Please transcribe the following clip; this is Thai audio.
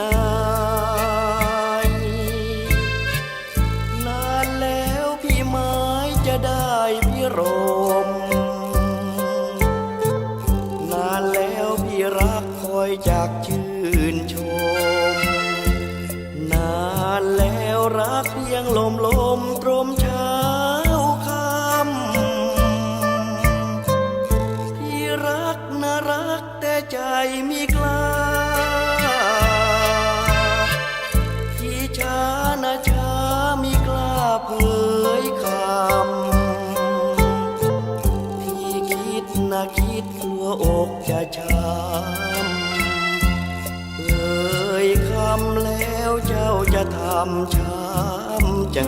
นายนานแล้วพี่ไม้จะได้พี่รม นานแล้วพี่รักคอยจากชื่นชม นานแล้วรักเพียงลมลมตรมเช้าค่ำพี่รักนะรักแต่ใจมีกล้า นะคิดกลัวอกจะช้ำเอ่ยคำแล้วเจ้าจะทำช้ำใจ